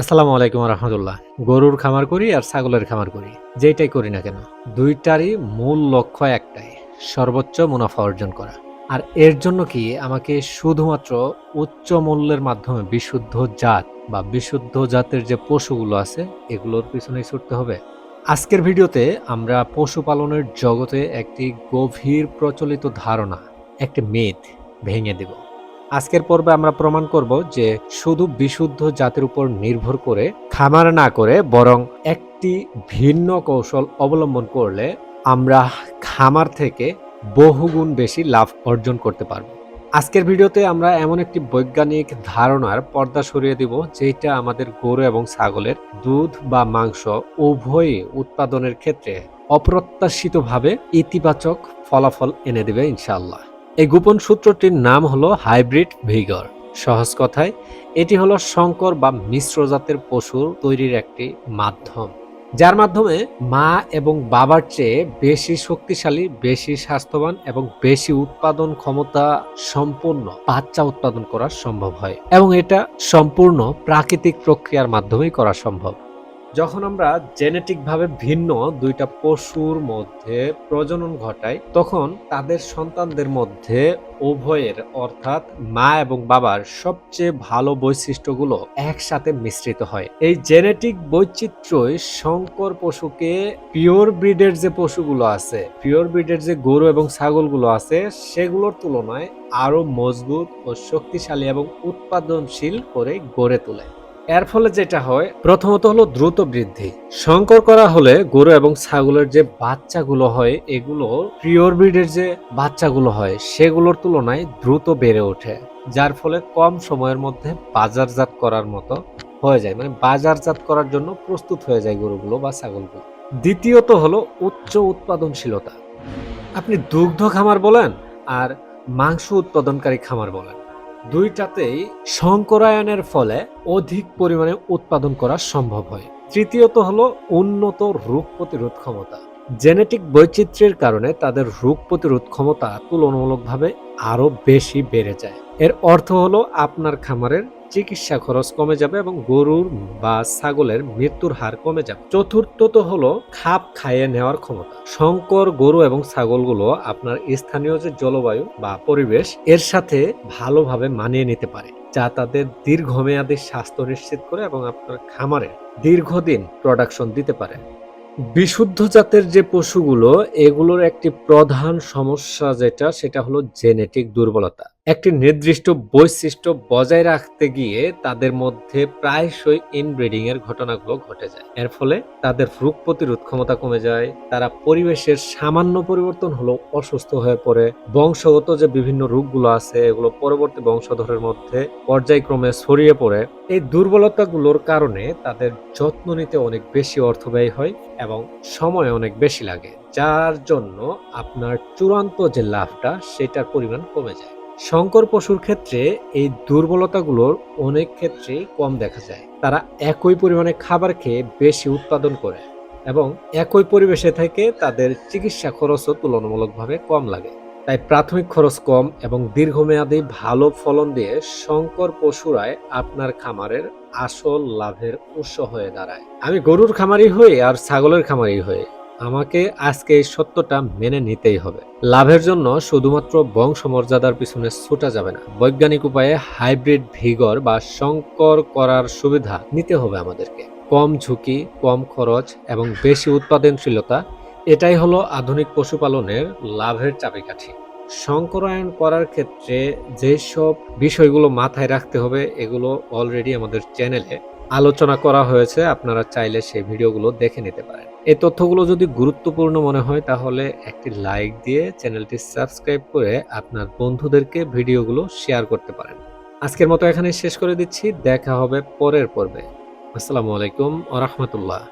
আসসালামু আলাইকুম রহমতুল্লাহ। গরুর খামার করি আর ছাগলের খামার করি। যেটাই করি না কেন, দুইটারই মূল লক্ষ্য একটাই, সর্বোচ্চ মুনাফা অর্জন করা। আর এর জন্য কি আমাকে শুধুমাত্র উচ্চ মূল্যের মাধ্যমে বিশুদ্ধ জাত বা বিশুদ্ধ জাতের যে পশুগুলো আছে, এগুলোর পিছনেই ছুটতে হবে। আজকের ভিডিওতে আমরা পশুপালনের জগতে একটি গভীর প্রচলিত ধারণা, একটি মেদ ভেঙে দেব। আজকের পর্বে আমরা প্রমাণ করব যে শুধু বিশুদ্ধ জাতের উপর নির্ভর করে, খামার না করে বরং একটি ভিন্ন কৌশল অবলম্বন করলে আমরা খামার থেকে বহুগুণ বেশি লাভ অর্জন করতে পারব। আজকের ভিডিওতে আমরা এমন একটি বৈজ্ঞানিক ধারণার পর্দা সরিয়ে দিব যেটা আমাদের গরু এবং ছাগলের দুধ বা মাংস উভয়ই উৎপাদনের ক্ষেত্রে অপ্রত্যাশিতভাবে ইতিবাচক ফলাফল এনে দেবে ইনশাআল্লাহ। এই গোপন সূত্রটির নাম হলো হাইব্রিড ভিগর। সহজ কথায়, এটি হলো সংকর বা মিশ্র জাতের পশুর তৈরির একটি মাধ্যম, যার মাধ্যমে মা এবং বাবার চেয়ে বেশি শক্তিশালী, বেশি স্বাস্থ্যবান এবং বেশি উৎপাদন ক্ষমতা সম্পূর্ণ বাচ্চা উৎপাদন করা সম্ভব হয় এবং এটা সম্পূর্ণ প্রাকৃতিক প্রক্রিয়ার মাধ্যমেই করা সম্ভব। যখন আমরা জেনেটিক ভাবে ভিন্ন দুইটা পশুর মধ্যে প্রজনন ঘটাই, তখন তাদের সন্তানদের মধ্যে উভয়ের, অর্থাৎ মা এবং বাবার সবচেয়ে ভালো বৈশিষ্ট্যগুলো একসাথে মিশ্রিত হয়। এই জেনেটিক বৈচিত্র্যই শঙ্কর পশুকে পিওর ব্রিডের যে পশুগুলো আছে, পিওর ব্রিডের যে গরু এবং ছাগলগুলো আছে, সেগুলোর তুলনায় আরও মজবুত ও শক্তিশালী এবং উৎপাদনশীল করে গড়ে তোলে। এর ফলে যেটা হয়, প্রথমত হলো দ্রুত বৃদ্ধি। সংকর করা হলে গরু এবং ছাগলের যে বাচ্চাগুলো হয়, এগুলো পিওর ব্রিডের যে বাচ্চাগুলো হয়, সেগুলোর তুলনায় দ্রুত বেড়ে ওঠে, যার ফলে কম সময়ের মধ্যে বাজারজাত করার মতো হয়ে যায়। মানে বাজারজাত করার জন্য প্রস্তুত হয়ে যায় গরুগুলো বা ছাগলগুলো। দ্বিতীয়ত হলো উচ্চ উৎপাদনশীলতা। আপনি দুগ্ধ খামার বলেন আর মাংস উৎপাদনকারী খামার বলেন। দুইটাতেই সংকরায়নের ফলে অধিক পরিমাণে উৎপাদন করা সম্ভব হয়। তৃতীয়ত হলো উন্নত রোগ প্রতিরোধ ক্ষমতা। জেনেটিক বৈচিত্র্যের কারণে তাদের রোগ প্রতিরোধ ক্ষমতা তুলনামূলকভাবে আরও বেশি বেড়ে যায়। এর অর্থ হলো আপনার খামারের চিকিৎসা খরচ কমে যাবে এবং গরুর বা ছাগলের মৃত্যুর হার কমে যাবে। চতুর্থত হলো খাপ খাইয়ে নেওয়ার ক্ষমতা। সংকর গরু এবং ছাগলগুলো আপনার স্থানীয় যে জলবায়ু বা পরিবেশ, এর সাথে ভালোভাবে মানিয়ে নিতে পারে, যা তাদের দীর্ঘমেয়াদী স্বাস্থ্য নিশ্চিত করে এবং আপনার খামারে দীর্ঘদিন প্রোডাকশন দিতে পারে। বিশুদ্ধ জাতের যে পশুগুলো, এগুলোর একটি প্রধান সমস্যা যেটা, সেটা হলো জেনেটিক দুর্বলতা। একটি নির্দিষ্ট বৈশিষ্ট্য বজায় রাখতে গিয়ে তাদের মধ্যে প্রায়শই ইনব্রিডিং এর ঘটনাগুলো ঘটে যায়। এর ফলে তাদের রোগ প্রতিরোধ ক্ষমতা কমে যায়, তারা পরিবেশের সামান্য পরিবর্তন হলেও অসুস্থ হয়ে পড়ে। বংশগত যে বিভিন্ন রোগগুলো আছে, এগুলো পরবর্তী বংশধরের মধ্যে পর্যায়ক্রমে ছড়িয়ে পড়ে। এই দুর্বলতাগুলোর কারণে তাদের যত্ন নিতে অনেক বেশি অর্থ ব্যয় হয় এবং সময় অনেক বেশি লাগে, যার জন্য আপনার চূড়ান্ত যে লাভটা, সেটার পরিমাণ কমে যায়। শঙ্কর পশুর ক্ষেত্রে এই দুর্বলতাগুলোর অনেক ক্ষেত্রেই কম দেখা যায়। তারা একই পরিমাণে খাবার খেয়ে বেশি উৎপাদন করে এবং একই পরিবেশে থেকে তাদের চিকিৎসা খরচও তুলনামূলকভাবে কম লাগে। তাই প্রাথমিক খরচ কম এবং দীর্ঘমেয়াদী ভালো ফলন দিয়ে শঙ্কর পশুরায় আপনার খামারের আসল লাভের উৎস হয়ে দাঁড়ায়। আমি গরুর খামারি হই আর ছাগলের খামারি হই। আমাকে আজকে এই সত্যটা মেনে নিতেই হবে। লাভের জন্য শুধুমাত্র বংশমর্যাদার পিছনে ছুটা যাবে না। বৈজ্ঞানিক উপায়ে হাইব্রিড ভিগর বা সংকর করার সুবিধা নিতে হবে আমাদেরকে। কম ঝুঁকি, কম খরচ এবং বেশি উৎপাদনশীলতা, এটাই হলো আধুনিক পশুপালনের লাভের চাবিকাঠি। সংকরায়ন করার ক্ষেত্রে যেসব বিষয়গুলো মাথায় রাখতে হবে, এগুলো অলরেডি আমাদের চ্যানেলে আলোচনা করা হয়েছে। আপনারা চাইলে সেই ভিডিওগুলো দেখে নিতে পারেন। এই তথ্যগুলো যদি গুরুত্বপূর্ণ মনে হয়, তাহলে একটি লাইক দিয়ে চ্যানেলটি সাবস্ক্রাইব করে আপনার বন্ধুদেরকে ভিডিওগুলো শেয়ার করতে পারেন। আজকের মতো এখানে শেষ করে দিচ্ছি। দেখা হবে পরের পর্বে। আসসালামু আলাইকুম আ রহমতুল্লাহ।